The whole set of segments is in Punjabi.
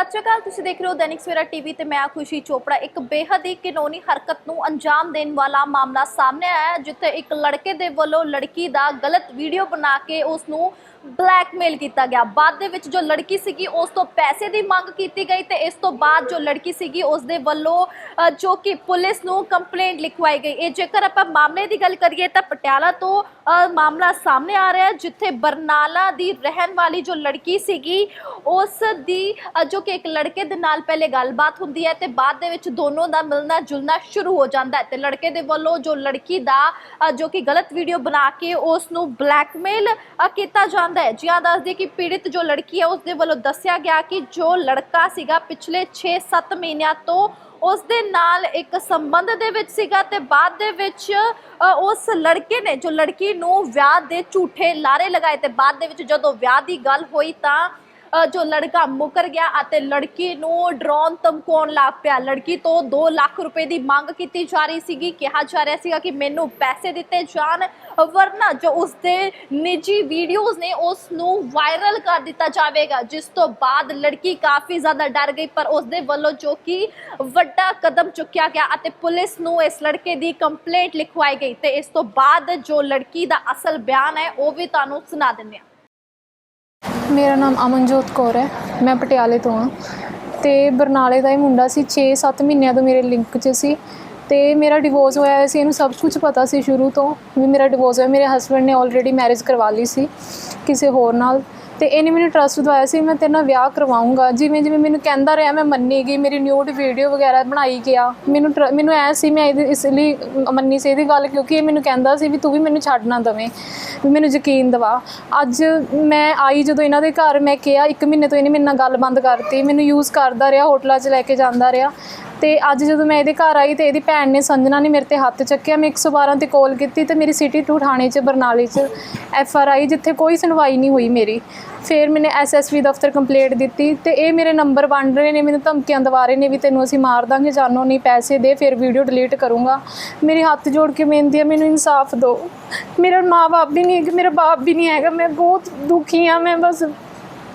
ਸਤਿ ਸ਼੍ਰੀ ਅਕਾਲ, ਤੁਸੀਂ ਦੇਖ ਰਹੇ ਹੋ ਦੈਨਿਕ ਸਵੇਰਾ ਟੀਵੀ ਤੇ ਮੈਂ ਖੁਸ਼ੀ ਚੋਪੜਾ। ਇੱਕ ਬੇਹੱਦ ਹੀ ਕਾਨੂੰਨੀ ਹਰਕਤ ਨੂੰ ਅੰਜਾਮ ਦੇਣ ਵਾਲਾ ਮਾਮਲਾ ਸਾਹਮਣੇ ਆਇਆ ਜਿੱਥੇ ਇੱਕ ਲੜਕੇ ਦੇ ਵੱਲੋਂ ਲੜਕੀ ਦਾ ਗਲਤ ਵੀਡੀਓ ਬਣਾ ਕੇ ਉਸ ਨੂੰ ਬਲੈਕਮੇਲ ਕੀਤਾ ਗਿਆ। ਬਾਅਦ ਦੇ ਵਿੱਚ ਜੋ ਲੜਕੀ ਸੀਗੀ, ਉਸ ਤੋਂ ਪੈਸੇ ਦੀ ਮੰਗ ਕੀਤੀ ਗਈ ਤੇ ਇਸ ਤੋਂ ਬਾਅਦ ਜੋ ਲੜਕੀ ਸੀਗੀ, ਉਸ ਦੇ ਵੱਲੋਂ ਜੋ ਕਿ ਪੁਲਿਸ ਨੂੰ ਕੰਪਲੇਂਟ ਲਿਖਵਾਈ ਗਈ। ਇਹ ਜੇਕਰ ਆਪਾਂ ਮਾਮਲੇ ਦੀ ਗੱਲ ਕਰੀਏ ਤਾਂ ਪਟਿਆਲਾ ਤੋਂ ਮਾਮਲਾ ਸਾਹਮਣੇ ਆ ਰਿਹਾ ਜਿੱਥੇ ਬਰਨਾਲਾ ਦੀ ਰਹਿਣ ਵਾਲੀ ਜੋ ਲੜਕੀ ਸੀਗੀ, ਉਸ ਦੀ ਜੋ ਕਿ ਇੱਕ ਲੜਕੇ ਦੇ ਨਾਲ ਪਹਿਲੇ ਗੱਲਬਾਤ ਹੁੰਦੀ ਹੈ ਤੇ ਬਾਅਦ ਦੇ ਵਿੱਚ ਦੋਨੋਂ ਦਾ ਮਿਲਣਾ ਜੁਲਣਾ ਸ਼ੁਰੂ ਹੋ ਜਾਂਦਾ ਹੈ ਤੇ ਲੜਕੇ ਦੇ ਵੱਲੋਂ ਜੋ ਲੜਕੀ ਦਾ ਜੋ ਕਿ ਗਲਤ ਵੀਡੀਓ ਬਣਾ ਕੇ ਉਸ ਨੂੰ ਬਲੈਕਮੇਲ ਕੀਤਾ ਜਾਂਦਾ ਹੈ। ਜਿਹਾਂ ਦੱਸਦੀ ਕਿ ਪੀੜਿਤ ਜੋ ਲੜਕੀ ਹੈ, ਉਸ ਦੇ ਵੱਲੋਂ ਦੱਸਿਆ ਗਿਆ ਕਿ ਜੋ ਲੜਕਾ ਸੀਗਾ, ਪਿਛਲੇ 6-7 ਮਹੀਨਿਆਂ ਤੋਂ ਉਸ ਦੇ ਨਾਲ ਇੱਕ ਸੰਬੰਧ ਦੇ ਵਿੱਚ ਸੀਗਾ ਤੇ ਬਾਅਦ ਦੇ ਵਿੱਚ ਉਸ ਲੜਕੇ ਨੇ, ਜੋ ਲੜਕੀ ਨੂੰ ਵਿਆਹ ਦੇ ਝੂਠੇ ਲਾਰੇ ਲਗਾਏ ਤੇ ਬਾਅਦ ਦੇ ਵਿੱਚ ਜਦੋਂ ਵਿਆਹ ਦੀ ਗੱਲ ਹੋਈ ਤਾਂ ਜੋ ਲੜਕਾ ਮੁਕਰ ਗਿਆ ਅਤੇ ਲੜਕੀ ਨੂੰ ਡਰੋਨ ਧਮਕਾਉਣ ਲੱਗ ਪਿਆ। ਲੜਕੀ ਤੋਂ 2 ਲੱਖ ਰੁਪਏ ਦੀ ਮੰਗ ਕੀਤੀ ਜਾ ਰਹੀ ਸੀਗੀ। ਕਿਹਾ ਜਾ ਰਿਹਾ ਸੀਗਾ ਕਿ ਮੈਨੂੰ ਪੈਸੇ ਦਿੱਤੇ ਜਾਣ, ਵਰਨਾ ਜੋ ਉਸ ਦੇ ਨਿੱਜੀ ਵੀਡੀਓਜ਼ ਨੇ ਉਸ ਨੂੰ ਵਾਇਰਲ ਕਰ ਦਿੱਤਾ ਜਾਵੇਗਾ। ਜਿਸ ਤੋਂ ਬਾਅਦ ਲੜਕੀ ਕਾਫੀ ਜ਼ਿਆਦਾ ਡਰ ਗਈ, ਪਰ ਉਸ ਦੇ ਵੱਲੋਂ ਜੋ ਕਿ ਵੱਡਾ ਕਦਮ ਚੁੱਕਿਆ ਗਿਆ ਅਤੇ ਪੁਲਿਸ ਨੂੰ ਇਸ ਲੜਕੇ ਦੀ ਕੰਪਲੇਂਟ ਲਿਖਵਾਈ ਗਈ। ਤੇ ਇਸ ਤੋਂ ਬਾਅਦ ਜੋ ਲੜਕੀ ਦਾ ਅਸਲ ਬਿਆਨ ਹੈ, ਉਹ ਵੀ ਤੁਹਾਨੂੰ ਸੁਣਾ ਦਿੰਦੇ ਹਾਂ। ਮੇਰਾ ਨਾਮ ਅਮਨਜੋਤ ਕੌਰ ਹੈ, ਮੈਂ ਪਟਿਆਲੇ ਤੋਂ ਹਾਂ। ਤੇ ਬਰਨਾਲੇ ਦਾ ਇਹ ਮੁੰਡਾ ਸੀ 6-7 ਮਹੀਨਿਆਂ ਤੋਂ ਮੇਰੇ ਲਿੰਕ 'ਚ ਸੀ। ਤੇ ਮੇਰਾ ਡਿਵੋਰਸ ਹੋਇਆ ਹੋਇਆ ਸੀ, ਇਹਨੂੰ ਸਭ ਕੁਝ ਪਤਾ ਸੀ ਸ਼ੁਰੂ ਤੋਂ ਵੀ ਮੇਰਾ ਡਿਵੋਰਸ ਹੋਇਆ। ਮੇਰੇ ਹਸਬੰਡ ਨੇ ਆਲਰੇਡੀ ਮੈਰਿਜ ਕਰਵਾ ਲਈ ਸੀ ਕਿਸੇ ਹੋਰ ਨਾਲ। ਤੇ ਇਹਨੇ ਮੈਨੂੰ ਟਰਸਟ ਦਵਾਇਆ ਸੀ, ਮੈਂ ਤੇਰੇ ਨਾਲ ਵਿਆਹ ਕਰਵਾਉਂਗਾ ਜਿਵੇਂ ਜਿਵੇਂ ਮੈਨੂੰ ਕਹਿੰਦਾ ਰਿਹਾ, ਮੈਂ ਮੰਨੀ ਗਈ ਮੇਰੀ ਨਿਊਡ ਵੀਡੀਓ ਵਗੈਰਾ ਬਣਾਈ ਗਿਆ। ਮੈਨੂੰ ਟਰ- ਮੈਨੂੰ ਐ ਸੀ, ਮੈਂ ਇਹਦੇ ਇਸ ਲਈ ਮੰਨੀ ਸੀ ਇਹਦੀ ਗੱਲ, ਕਿਉਂਕਿ ਇਹ ਮੈਨੂੰ ਕਹਿੰਦਾ ਸੀ ਵੀ ਤੂੰ ਵੀ ਮੈਨੂੰ ਛੱਡ ਨਾ ਦਵੇਂ, ਵੀ ਮੈਨੂੰ ਯਕੀਨ ਦਿਵਾ। ਅੱਜ ਮੈਂ ਆਈ ਜਦੋਂ ਇਹਨਾਂ ਦੇ ਘਰ, ਮੈਂ ਕਿਹਾ ਇੱਕ ਮਹੀਨੇ ਤੋਂ ਇਹਨੇ ਮੇਰੇ ਨਾਲ ਗੱਲ ਬੰਦ ਕਰਤੀ, ਮੈਨੂੰ ਯੂਜ਼ ਕਰਦਾ ਰਿਹਾ, ਹੋਟਲਾਂ 'ਚ ਲੈ ਕੇ ਜਾਂਦਾ ਰਿਹਾ। ਤੇ ਅੱਜ ਜਦੋਂ ਮੈਂ ਇਹਦੇ ਘਰ ਆਈ ਤੇ ਇਹਦੀ ਭੈਣ ਨੇ ਸੰਜਨਾ ਨੇ ਮੇਰੇ ਤੇ ਹੱਥ ਚੱਕਿਆ, ਮੈਂ 112 ਤੇ ਕਾਲ ਕੀਤੀ ਤੇ ਮੇਰੀ ਸਿਟੀ 2 ਥਾਣੇ 'ਚ, ਬਰਨਾਲੇ 'ਚ ਐਫ ਆਰ ਆਈ ਜਿੱਥੇ ਕੋਈ ਸੁਣਵਾਈ ਨਹੀਂ ਹੋਈ ਮੇਰੀ। ਫਿਰ ਮੈਨੇ ਐਸਐਸਵੀ ਦਫ਼ਤਰ ਕੰਪਲੇਂਟ ਦਿੱਤੀ ਤੇ ਇਹ ਮੇਰੇ ਨੰਬਰ ਵੰਡ ਰਹੇ ਨੇ, ਮੈਨੂੰ ਧਮਕੀਆਂ ਦਵਾ ਰਹੇ ਨੇ ਵੀ ਤੈਨੂੰ ਅਸੀਂ ਮਾਰ ਦਾਂਗੇ, ਜਾਨੋਂ ਨਹੀਂ ਪੈਸੇ ਦੇ, ਫਿਰ ਵੀਡੀਓ ਡਿਲੀਟ ਕਰੂੰਗਾ। ਮੇਰੇ ਹੱਥ ਜੋੜ ਕੇ ਬੇਨਤੀ ਹੈ, ਮੈਨੂੰ ਇਨਸਾਫ ਦਿਓ। ਮੇਰਾ ਮਾਂ-ਬਾਪ ਵੀ ਨਹੀਂ ਹੈ ਮੇਰਾ ਬਾਪ ਵੀ ਨਹੀਂ ਹੈਗਾ, ਮੈਂ ਬਹੁਤ ਦੁਖੀ ਹਾਂ, ਮੈਂ ਬਸ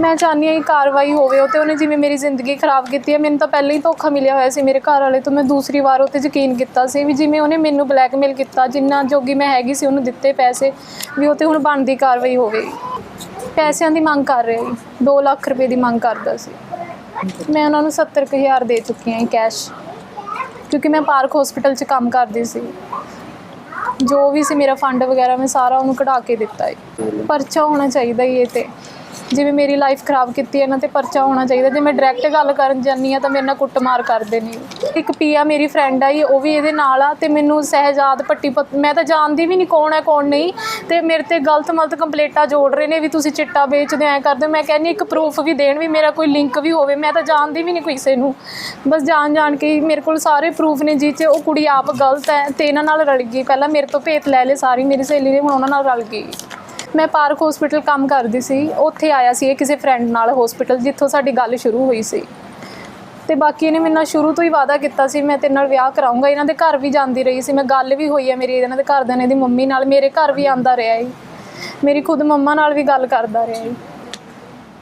ਮੈਂ ਚਾਹੁੰਦੀ ਹਾਂ ਕਿ ਕਾਰਵਾਈ ਹੋਵੇ, ਉਹ ਤੇ ਉਹਨੇ ਜਿਵੇਂ ਮੇਰੀ ਜ਼ਿੰਦਗੀ ਖਰਾਬ ਕੀਤੀ ਹੈ, ਮੈਨੂੰ ਤਾਂ ਪਹਿਲਾਂ ਹੀ ਧੋਖਾ ਮਿਲਿਆ ਹੋਇਆ ਸੀ ਮੇਰੇ ਘਰ ਵਾਲੇ ਤੋਂ, ਮੈਂ ਦੂਸਰੀ ਵਾਰ ਉਹ 'ਤੇ ਯਕੀਨ ਕੀਤਾ ਸੀ ਵੀ ਜਿਵੇਂ ਉਹਨੇ ਮੈਨੂੰ ਬਲੈਕਮੇਲ ਕੀਤਾ, ਜਿੰਨਾ ਜੋਗੀ ਮੈਂ ਹੈਗੀ ਸੀ ਉਹਨੂੰ ਦਿੱਤੇ ਪੈਸੇ ਵੀ ਉਹ ਤੇ ਹੁਣ ਬਣਦੀ ਕਾਰਵਾਈ ਹੋਵੇ। ਪੈਸਿਆਂ ਦੀ ਮੰਗ ਕਰ ਰਿਹਾ ਸੀ 2 ਲੱਖ ਰੁਪਏ ਦੀ ਮੰਗ ਕਰਦਾ ਸੀ। ਮੈਂ ਉਹਨਾਂ ਨੂੰ 70000 ਦੇ ਚੁੱਕੀ ਹਾਂ ਕੈਸ਼, ਕਿਉਂਕਿ ਮੈਂ ਪਾਰਕ ਹਸਪੀਟਲ 'ਚ ਕੰਮ ਕਰਦੀ ਸੀ। ਜੋ ਵੀ ਸੀ ਮੇਰਾ ਫੰਡ ਵਗੈਰਾ ਮੈਂ ਸਾਰਾ ਉਹਨੂੰ ਕਢਾ ਕੇ ਦਿੱਤਾ ਹੈ। ਪਰਚਾ ਹੋਣਾ ਚਾਹੀਦਾ ਹੀ ਇਹ ਤੇ। ਜਿਵੇਂ ਮੇਰੀ ਲਾਈਫ ਖਰਾਬ ਕੀਤੀ ਹੈ ਇਹਨਾਂ ਤੇ ਪਰਚਾ ਹੋਣਾ ਚਾਹੀਦਾ। ਜੇ ਮੈਂ ਡਾਇਰੈਕਟ ਗੱਲ ਕਰਨ ਜਾਂਦੀ ਆ ਤਾਂ ਮੇਰੇ ਨਾਲ ਕੁੱਟਮਾਰ ਕਰਦੇ ਨੇ। ਇੱਕ ਪੀਆ ਮੇਰੀ ਫਰੈਂਡ ਆਈ, ਉਹ ਵੀ ਇਹਦੇ ਨਾਲ ਆ ਤੇ ਮੈਨੂੰ ਸਹਿਜਾਦ ਪੱਟੀ ਪਤ- ਮੈਂ ਤਾਂ ਜਾਣਦੀ ਵੀ ਨਹੀਂ ਕੌਣ ਹੈ, ਕੌਣ ਨਹੀਂ। ਤੇ ਮੇਰੇ ਤੇ ਗਲਤ ਮਲਤ ਕੰਪਲੇਟਾਂ ਜੋੜ ਰਹੇ ਨੇ ਵੀ ਤੁਸੀਂ ਚਿੱਟਾ ਵੇਚਦੇ, ਐ ਕਰਦੇ। ਹੋ। ਮੈਂ ਕਹਿੰਦੀ ਇੱਕ ਪ੍ਰੂਫ ਵੀ ਦੇਣ ਵੀ ਮੇਰਾ ਕੋਈ ਲਿੰਕ ਵੀ ਹੋਵੇ, ਮੈਂ ਤਾਂ ਜਾਣਦੀ ਵੀ ਨਹੀਂ ਕਿਸੇ ਨੂੰ। ਬਸ ਜਾਣ ਜਾਣ ਕੇ ਮੇਰੇ ਕੋਲ ਸਾਰੇ ਪ੍ਰੂਫ ਨੇ ਜੀ 'ਚ ਉਹ ਕੁੜੀ ਆਪ ਗਲਤ ਹੈ ਤੇ ਇਹਨਾਂ ਨਾਲ ਰਲ ਗਈ। ਪਹਿਲਾਂ ਮੇਰੇ ਤੋਂ ਭੇਤ ਲੈ ਲਏ ਸਾਰੀ, ਮੇਰੀ ਸਹੇਲੀ ਨੇ ਹੁਣ ਉਹਨਾਂ ਨਾਲ ਰਲ ਗਈ। ਮੈਂ ਪਾਰਕ ਹਸਪੀਟਲ ਕੰਮ ਕਰਦੀ ਸੀ, ਉੱਥੇ ਆਇਆ ਸੀ ਇਹ ਕਿਸੇ ਫਰੈਂਡ ਨਾਲ ਹਸਪੀਟਲ ਜਿੱਥੋਂ ਸਾਡੀ ਗੱਲ ਸ਼ੁਰੂ ਹੋਈ ਸੀ। ਤੇ ਬਾਕੀ ਇਹਨੇ ਮੇਰੇ ਨਾਲ ਸ਼ੁਰੂ ਤੋਂ ਹੀ ਵਾਅਦਾ ਕੀਤਾ ਸੀ, ਮੈਂ ਤੇਰੇ ਨਾਲ ਵਿਆਹ ਕਰਾਉਂਗਾ ਇਹਨਾਂ ਦੇ ਘਰ ਵੀ ਜਾਂਦੀ ਰਹੀ ਸੀ, ਮੈਂ ਗੱਲ ਵੀ ਹੋਈ ਹੈ ਮੇਰੀ ਇਹਨਾਂ ਦੇ ਘਰਦਿਆਂ ਨੇ ਇਹਦੀ ਮੰਮੀ ਨਾਲ, ਮੇਰੇ ਘਰ ਵੀ ਆਂਦਾ ਰਿਹਾ ਹੈ ਮੇਰੀ ਖੁਦ ਮੰਮਾ ਨਾਲ ਵੀ ਗੱਲ ਕਰਦਾ ਰਿਹਾ ਹੈ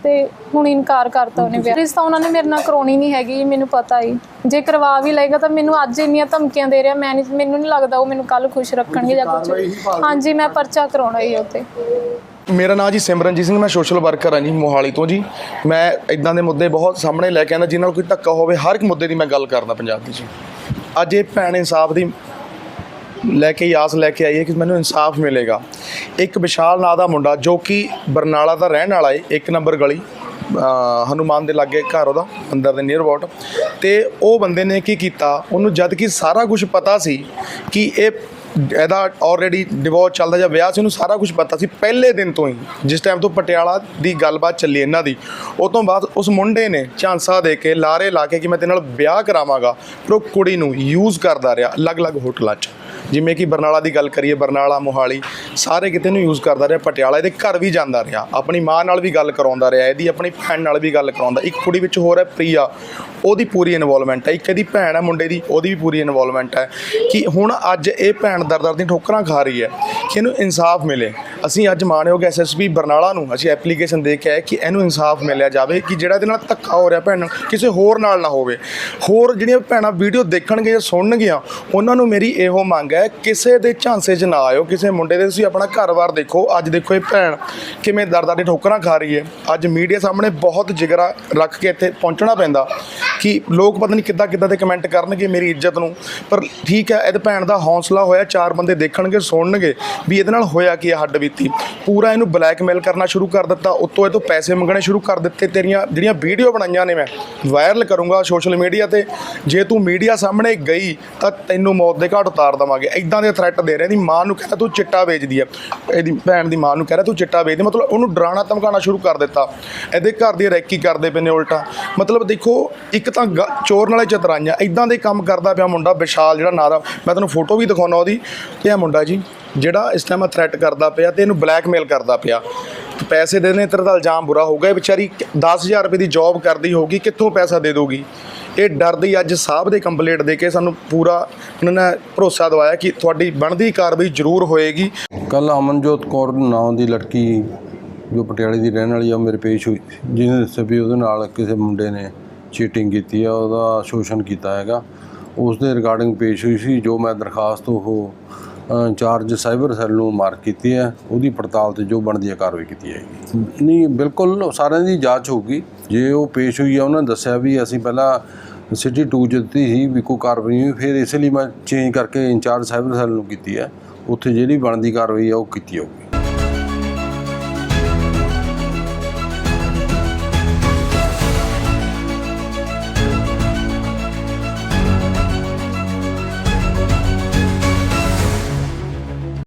ਤੇ ਹੁਣ ਇਨਕਾਰ ਕਰਤਾ ਉਹਨੇ ਵਿਆਹ ਰਿਸ਼ਤਾ ਉਹਨਾਂ ਨੇ ਮੇਰੇ ਨਾਲ ਕਰਾਉਣੀ ਨਹੀਂ ਹੈਗੀ ਮੈਨੂੰ ਪਤਾ ਹੀ ਜੇ ਕਰਵਾ ਵੀ ਲਏਗਾ ਤਾਂ ਮੈਨੂੰ ਅੱਜ ਇੰਨੀਆਂ ਧਮਕੀਆਂ ਦੇ ਰਿਹਾ ਮੈਂ ਨਹੀਂ ਮੈਨੂੰ ਨਹੀਂ ਲੱਗਦਾ ਉਹ ਮੈਨੂੰ ਕੱਲ ਖੁਸ਼ ਰੱਖਣਗੇ ਜਾਂ ਕੁਝ ਹਾਂਜੀ ਮੈਂ ਪਰਚਾ ਕਰਾਉਣਾ ਹੀ ਉੱਤੇ ਮੇਰਾ ਨਾਮ ਜੀ ਸਿਮਰਨਜੀਤ ਸਿੰਘ ਮੈਂ ਸੋਸ਼ਲ ਵਰਕਰ ਹਾਂ ਜੀ ਮੋਹਾਲੀ ਤੋਂ ਜੀ। ਮੈਂ ਇਦਾਂ ਦੇ ਮੁੱਦੇ ਬਹੁਤ ਸਾਹਮਣੇ ਲੈ ਕੇ ਆਉਂਦਾ ਜਿਨ੍ਹਾਂ ਨਾਲ ਕੋਈ ਧੱਕਾ ਹੋਵੇ ਹਰ ਇੱਕ ਮੁੱਦੇ ਦੀ ਮੈਂ ਗੱਲ ਕਰਦਾ ਪੰਜਾਬ ਵਿੱਚ ਅੱਜ ਇਹ ਭੈਣ ਇਨਸਾਫ ਦੀ ਲੈ ਕੇ ਆਸ ਲੈ ਕੇ ਆਈ ਹੈ ਕਿ ਮੈਨੂੰ ਇਨਸਾਫ ਮਿਲੇਗਾ। ਇੱਕ ਵਿਸ਼ਾਲ ਨਾਂ ਦਾ ਮੁੰਡਾ ਜੋ ਕਿ ਬਰਨਾਲਾ ਦਾ ਰਹਿਣ ਵਾਲਾ ਹੈ ਇੱਕ ਨੰਬਰ ਗਲੀ, ਅਹ, ਹਨੂਮਾਨ ਦੇ ਲਾਗੇ ਘਰ ਉਹਦਾ, ਅੰਦਰ ਦੇ ਨੀਅਰ ਅਬਾਊਟ ਤੇ ਉਹ ਬੰਦੇ ਨੇ ਕੀ ਕੀਤਾ, ਉਹਨੂੰ ਜਦ ਕਿ ਸਾਰਾ ਕੁਝ ਪਤਾ ਸੀ ਕਿ ਇਹ, ਇਹਦਾ ਆਲਰੇਡੀ ਡਿਵੋਰਸ ਚੱਲਦਾ ਜਾਂ ਵਿਆਹ ਸੀ, ਉਹਨੂੰ ਸਾਰਾ ਕੁਝ ਪਤਾ ਸੀ ਪਹਿਲੇ ਦਿਨ ਤੋਂ ਹੀ। ਜਿਸ ਟਾਈਮ ਤੋਂ ਪਟਿਆਲਾ ਦੀ ਗੱਲਬਾਤ ਚੱਲੀ ਇਹਨਾਂ ਦੀ। ਉਹ ਤੋਂ ਬਾਅਦ ਉਸ ਮੁੰਡੇ ਨੇ ਝਾਂਸਾ ਦੇ ਕੇ ਲਾਰੇ ਲਾ ਕੇ ਕਿ ਮੈਂ ਤੇਰੇ ਨਾਲ ਵਿਆਹ ਕਰਾਵਾਂਗਾ, ਪਰ ਉਹ ਕੁੜੀ ਨੂੰ ਯੂਜ਼ ਕਰਦਾ ਰਿਹਾ ਅਲੱਗ-ਅਲੱਗ ਹੋਟਲਾਂ 'ਚ। ਜਿਵੇਂ ਕਿ ਬਰਨਾਲਾ ਦੀ ਗੱਲ ਕਰੀਏ, ਬਰਨਾਲਾ, ਮੋਹਾਲੀ, ਸਾਰੇ ਕਿਤੇ ਨੂੰ ਯੂਜ਼ ਕਰਦਾ ਰਿਹਾ, ਪਟਿਆਲਾ, ਇਹਦੇ ਘਰ ਵੀ ਜਾਂਦਾ ਰਿਹਾ। ਆਪਣੀ ਮਾਂ ਨਾਲ ਵੀ ਗੱਲ ਕਰਾਉਂਦਾ ਰਿਹਾ, ਇਹਦੀ ਆਪਣੀ ਭੈਣ ਨਾਲ ਵੀ ਗੱਲ ਕਰਾਉਂਦਾ। ਇੱਕ ਕੁੜੀ ਵਿੱਚ ਹੋਰ ਹੈ ਪ੍ਰੀਆ, ਉਹਦੀ ਪੂਰੀ ਇਨਵੋਲਵਮੈਂਟ ਹੈ। ਇੱਕ ਇਹਦੀ ਭੈਣ ਹੈ ਮੁੰਡੇ ਦੀ, ਉਹਦੀ ਵੀ ਪੂਰੀ ਇਨਵੋਲਵਮੈਂਟ ਹੈ। ਕਿ ਹੁਣ ਅੱਜ ਇਹ ਭੈਣ ਦਰ ਦਰ ਦੀਆਂ ਠੋਕਰਾਂ ਖਾ ਰਹੀ ਹੈ, ਕਿ ਇਹਨੂੰ ਇਨਸਾਫ ਮਿਲੇ। ਅਸੀਂ ਅੱਜ ਮਾਣਯੋਗ ਐਸਐਸਪੀ ਬਰਨਾਲਾ ਨੂੰ ਅਸੀਂ ਐਪਲੀਕੇਸ਼ਨ ਦੇ ਕੇ ਆਏ ਕਿ ਇਹਨੂੰ ਇਨਸਾਫ ਮਿਲਿਆ ਜਾਵੇ, ਕਿ ਜਿਹੜਾ ਇਹਦੇ ਨਾਲ ਧੱਕਾ ਹੋ ਰਿਹਾ ਭੈਣ ਨਾਲ ਕਿਸੇ ਹੋਰ ਨਾਲ ਨਾ ਹੋਵੇ। ਹੋਰ ਜਿਹੜੀਆਂ ਭੈਣਾਂ ਵੀਡੀਓ ਦੇਖਣਗੇ ਜਾਂ ਸੁਣਨਗੀਆਂ, ਉਹਨਾਂ ਨੂੰ ਮੇਰੀ ਇਹੋ ਮੰਗ ਹੈ, ਕਿਸੇ ਦੇ ਝਾਂਸੇ 'ਚ ਨਾ ਆਇਓ, ਕਿਸੇ ਮੁੰਡੇ ਦੇ ਤੁਸੀਂ ਆਪਣਾ ਘਰ-ਬਾਰ ਦੇਖੋ। ਅੱਜ ਦੇਖੋ ਇਹ ਭੈਣ ਕਿਵੇਂ ਦਰ-ਦਰ ਦੀ ਠੋਕਰਾਂ ਖਾ ਰਹੀ ਹੈ। ਅੱਜ ਮੀਡੀਆ ਸਾਹਮਣੇ ਬਹੁਤ ਜਿਗਰਾ ਰੱਖ ਕੇ ਇੱਥੇ ਪਹੁੰਚਣਾ ਪੈਂਦਾ ਕਿ ਲੋਕ ਪਤਾ ਨਹੀਂ ਕਿੱਦਾਂ ਕਿੱਦਾਂ ਦੇ ਕਮੈਂਟ ਕਰਨਗੇ ਮੇਰੀ ਇੱਜ਼ਤ ਨੂੰ। ਪਰ ਠੀਕ ਹੈ, ਇਹਦੇ ਭੈਣ ਦਾ ਹੌਸਲਾ ਹੋਇਆ, ਚਾਰ ਬੰਦੇ ਦੇਖਣਗੇ, ਸੁਣਨਗੇ ਵੀ ਇਹਦੇ ਨਾਲ ਹੋਇਆ ਕੀ ਹੈ, ਹੱਡ ਬੀਤੀ ਪੂਰਾ ਇਹਨੂੰ ਬਲੈਕਮੇਲ ਕਰਨਾ ਸ਼ੁਰੂ ਕਰ ਦਿੱਤਾ। ਉੱਤੋਂ ਇਹ ਤੋਂ ਪੈਸੇ ਮੰਗਣੇ ਸ਼ੁਰੂ ਕਰ ਦਿੱਤੇ ਤੇਰੀਆਂ, ਜਿਹੜੀਆਂ ਵੀਡੀਓ ਬਣਾਈਆਂ ਨੇ ਮੈਂ। ਵਾਇਰਲ ਕਰੂੰਗਾ ਸੋਸ਼ਲ ਮੀਡੀਆ ਤੇ। ਜੇ ਤੂੰ ਮੀਡੀਆ ਸਾਹਮਣੇ ਗਈ, ਤਾਂ ਤੈਨੂੰ ਮੌਤ ਦੇ ਘਾਟ ਉਤਾਰ ਦਵਾਂਗੇ। ਇਦਾਂ ਦੇ ਥ੍ਰੈਟ ਦੇ ਰਹੇ। ਦੀ ਮਾਂ ਨੂੰ ਕਹਿੰਦਾ ਤੂੰ ਚਿੱਟਾ ਵੇਚਦੀ ਹੈ ਇਹਦੀ ਭੈਣ ਦੀ ਮਾਂ ਨੂੰ ਕਹਿ ਰਿਹਾ, ਤੂੰ ਚਿੱਟਾ ਵੇਚਦੀ ਮਤਲਬ ਉਹਨੂੰ ਡਰਾਣਾ ਧਮਕਾਉਣਾ ਸ਼ੁਰੂ ਕਰ ਦਿੱਤਾ। ਇਹਦੇ ਘਰ ਦੀ ਰੈਕੀ ਕਰਦੇ ਪਏ ਨੇ ਉਲਟਾ। ਮਤਲਬ ਦੇਖੋ, ਇੱਕ ਤਾਂ ਗ- ਚੋਰ ਨਾਲੇ ਚਤਰਾਈਆਂ। ਇਦਾਂ ਦੇ ਕੰਮ ਕਰਦਾ ਪਿਆ ਮੁੰਡਾ, ਵਿਸ਼ਾਲ ਜਿਹੜਾ ਨਾਂ ਦਾ ਮੈਂ ਤੁਹਾਨੂੰ ਫੋਟੋ ਵੀ ਦਿਖਾਉਣਾ ਉਹਦੀ। ਤੇ ਇਹ ਮੁੰਡਾ ਜੀ। ਜਿਹੜਾ ਇਸ ਟਾਈਮ ਥ੍ਰੈਟ ਕਰਦਾ ਪਿਆ ਤੇ ਇਹਨੂੰ ਬਲੈਕਮੇਲ ਕਰਦਾ ਪਿਆ। ਤੇ ਪੈਸੇ ਦੇ ਦੇਣੇ ਤੇਰੇ ਦਾ ਇਲਜ਼ਾਮ ਬੁਰਾ ਹੋਊਗਾ ਇਹ ਵਿਚਾਰੀ 10000 ਰੁਪਏ ਦੀ ਜੌਬ ਕਰਦੀ ਹੋਊਗੀ ਕਿੱਥੋਂ ਪੈਸਾ ਦੇ ਦੋਗੀ ਇਹ ਡਰਦੀ ਅੱਜ ਸਾਹਿਬ ਦੇ ਕੰਪਲੀਟ ਦੇ ਕੇ ਸਾਨੂੰ ਪੂਰਾ ਉਹਨਾਂ ਨੇ ਭਰੋਸਾ ਦਵਾਇਆ ਕਿ ਤੁਹਾਡੀ ਬਣਦੀ ਕਾਰਵਾਈ ਜ਼ਰੂਰ ਹੋਏਗੀ। ਕੱਲ ਅਮਨਜੋਤ ਕੌਰ ਨਾਂ ਦੀ ਲੜਕੀ ਜੋ ਪਟਿਆਲੇ ਦੀ ਰਹਿਣ ਵਾਲੀ ਆ ਉਹ ਮੇਰੇ ਪੇਸ਼ ਹੋਈ। ਸੀ, ਜਿਹਨੇ ਦੱਸਿਆ ਵੀ ਉਹਦੇ ਨਾਲ ਕਿਸੇ ਮੁੰਡੇ ਨੇ ਚੀਟਿੰਗ ਕੀਤੀ ਆ ਉਹਦਾ ਸ਼ੋਸ਼ਣ ਕੀਤਾ ਹੈਗਾ। ਉਸ ਦੇ ਰਿਗਾਰਡਿੰਗ ਪੇਸ਼ ਹੋਈ ਸੀ ਜੋ ਮੈਂ ਦਰਖਾਸਤ ਉਹ ਇੰਚਾਰਜ ਸਾਈਬਰ ਸੈੱਲ ਨੂੰ ਮਾਰਕ ਕੀਤੀ ਹੈ। ਉਹਦੀ ਪੜਤਾਲ ਤੇ ਜੋ ਬਣਦੀ ਹੈ, ਕਾਰਵਾਈ ਕੀਤੀ ਜਾਏਗੀ। ਨਹੀਂ, ਬਿਲਕੁਲ ਸਾਰਿਆਂ ਦੀ ਜਾਂਚ ਹੋਊਗੀ। ਜੇ ਉਹ ਪੇਸ਼ ਹੋਈ ਆ ਉਹਨਾਂ ਨੇ ਦੱਸਿਆ ਵੀ ਅਸੀਂ ਪਹਿਲਾਂ ਸਿਟੀ 2 ਚ ਦਿੱਤੀ ਸੀ ਵੀ ਕੋਈ ਕਾਰਵਾਈ ਨਹੀਂ ਫਿਰ ਇਸ ਲਈ ਮੈਂ ਚੇਂਜ ਕਰਕੇ ਇੰਚਾਰਜ ਸਾਈਬਰ ਸੈੱਲ ਨੂੰ ਕੀਤੀ ਹੈ। ਉੱਥੇ ਜਿਹੜੀ ਬਣਦੀ ਕਾਰਵਾਈ ਆ ਉਹ ਕੀਤੀ ਜਾਊਗੀ।